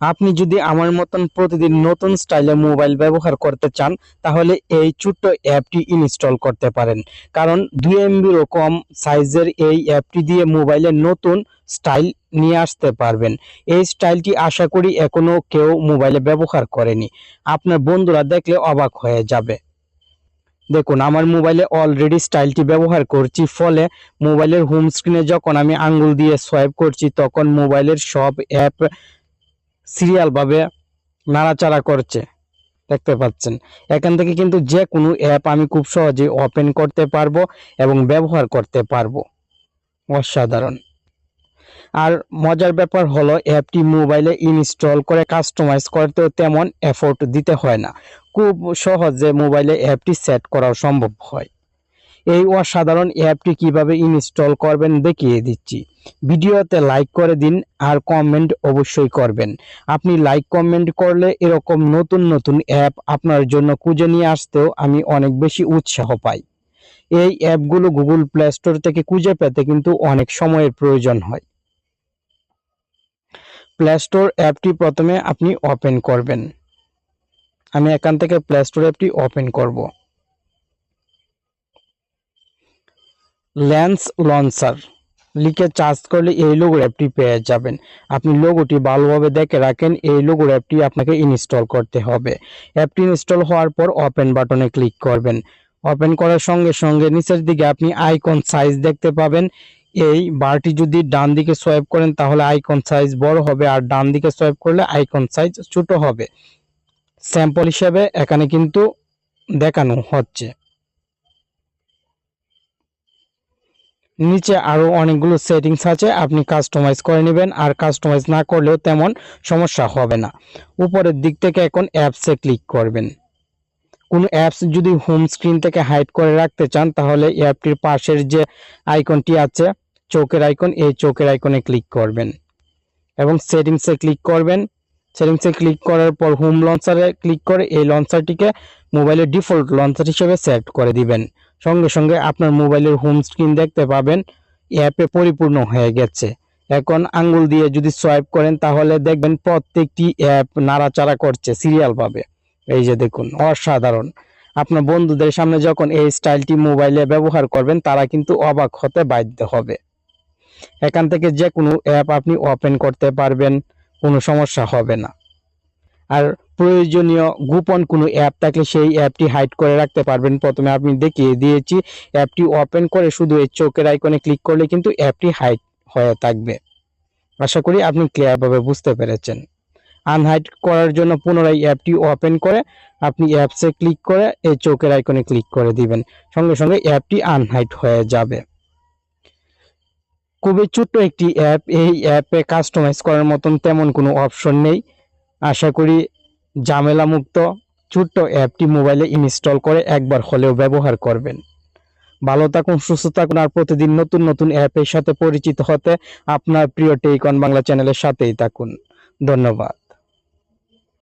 আপনি যদি আমার মতন প্রতিদিন নতুন স্টাইলে মোবাইল ব্যবহার করতে চান, তাহলে এই ছোট্ট অ্যাপটি ইনস্টল করতে পারেন। কারণ দুই এমবিরও কম সাইজের এই অ্যাপটি দিয়ে মোবাইলে নতুন স্টাইল নিয়ে আসতে পারবেন। এই স্টাইলটি আশা করি এখনও কেউ মোবাইলে ব্যবহার করেনি। আপনার বন্ধুরা দেখলে অবাক হয়ে যাবে। দেখুন, আমার মোবাইলে অলরেডি স্টাইলটি ব্যবহার করছি, ফলে মোবাইলের হোম স্ক্রিনে যখন আমি আঙ্গুল দিয়ে সোয়াইপ করছি, তখন মোবাইলের সব অ্যাপ সিরিয়ালভাবে নাড়াচাড়া করছে, দেখতে পাচ্ছেন। এখান থেকে কিন্তু যে কোনো অ্যাপ আমি খুব সহজে ওপেন করতে পারব এবং ব্যবহার করতে পারব। অসাধারণ। আর মজার ব্যাপার হলো অ্যাপটি মোবাইলে ইনস্টল করে কাস্টমাইজ করতেও তেমন এফোর্ট দিতে হয় না। খুব সহজে মোবাইলে অ্যাপটি সেট করা সম্ভব হয়। এই অসাধারণ অ্যাপটি কীভাবে ইনস্টল করবেন দেখিয়ে দিচ্ছি। ভিডিওতে লাইক করে দিন আর কমেন্ট অবশ্যই করবেন। আপনি লাইক কমেন্ট করলে এরকম নতুন নতুন অ্যাপ আপনার জন্য খুঁজে নিয়ে আসতেও আমি অনেক বেশি উৎসাহ পাই। এই অ্যাপগুলো গুগল প্লে স্টোর থেকে খুঁজে পেতে কিন্তু অনেক সময়ের প্রয়োজন হয়। প্লে স্টোর অ্যাপটি প্রথমে আপনি ওপেন করবেন। আমি এখান থেকে প্লে স্টোর অ্যাপটি ওপেন করব। Lance launcher. লিখে চার্জ করলে এই লোগোর অ্যাপটি পেয়ে যাবেন। আপনি লোগোটি ভালোভাবে দেখে রাখেন, এই লোগোর অ্যাপটি আপনাকে ইনস্টল করতে হবে। অ্যাপটি ইনস্টল হওয়ার পর ওপেন বাটনে ক্লিক করবেন। ওপেন করার সঙ্গে সঙ্গে নিচের দিকে আপনি আইকন সাইজ দেখতে পাবেন। এই বারটি যদি ডান দিকে সোয়াইপ করেন, তাহলে আইকন সাইজ বড় হবে, আর ডান দিকে সোয়াইপ করলে আইকন সাইজ ছোট হবে। স্যাম্পল হিসেবে এখানে কিন্তু দেখানো হচ্ছে। নিচে আরও অনেকগুলো সেটিংস আছে, আপনি কাস্টমাইজ করে নেবেন আর কাস্টমাইজ না করলেও তেমন সমস্যা হবে না। উপরের দিক থেকে এখন অ্যাপসে ক্লিক করবেন। কোনো অ্যাপস যদি হোম স্ক্রিন থেকে হাইড করে রাখতে চান, তাহলে অ্যাপটির পাশের যে আইকনটি আছে, চোখের আইকন এই চোখের আইকনে ক্লিক করবেন। এবং সেটিংসে ক্লিক করবেন। সেটিংসে ক্লিক করার পর হোম লঞ্চারে ক্লিক করে এই লঞ্চারটিকে মোবাইলের ডিফল্ট লঞ্চার হিসেবে সেট করে দিবেন। সঙ্গে সঙ্গে আপনার মোবাইলের হোম স্ক্রিন দেখতে পাবেন অ্যাপে পরিপূর্ণ হয়ে গেছে। এখন আঙ্গুল দিয়ে যদি সোয়াইপ করেন, তাহলে দেখবেন প্রত্যেকটি অ্যাপ নাড়াচাড়া করছে সিরিয়াল ভাবে এই যে দেখুন, অসাধারণ। আপনার বন্ধুদের সামনে যখন এই স্টাইলটি মোবাইলে ব্যবহার করবেন, তারা কিন্তু অবাক হতে বাধ্য হবে। এখান থেকে যে কোনো অ্যাপ আপনি ওপেন করতে পারবেন। কোনো সমস্যা হবে না। আর প্রয়োজনীয় গোপন কোনো অ্যাপ থাকলে সেই অ্যাপটি হাইড করে রাখতে পারবেন। প্রথমে আপনি দেখিয়ে দিয়েছি অ্যাপটি ওপেন করে শুধু এই চোখের আইকনে ক্লিক করলে কিন্তু অ্যাপটি হাইড হয়ে থাকবে। আশা করি আপনি ক্লিয়ারভাবে বুঝতে পেরেছেন। আনহাইড করার জন্য পুনরায় অ্যাপটি ওপেন করে আপনি অ্যাপসে ক্লিক করে এই চোখের আইকনে ক্লিক করে দিবেন। সঙ্গে সঙ্গে অ্যাপটি আনহাইড হয়ে যাবে। খুবই ছোট্ট একটি অ্যাপ এই অ্যাপে কাস্টমাইজ করার মতন তেমন কোনো অপশন নেই। আশা করি ঝামেলামুক্ত ছোট্ট অ্যাপটি মোবাইলে ইনস্টল করে একবার হলেও ব্যবহার করবেন। ভালো থাকুন, সুস্থ থাকুন আর প্রতিদিন নতুন নতুন অ্যাপের সাথে পরিচিত হতে আপনার প্রিয় টেইকন বাংলা চ্যানেলের সাথেই থাকুন। ধন্যবাদ।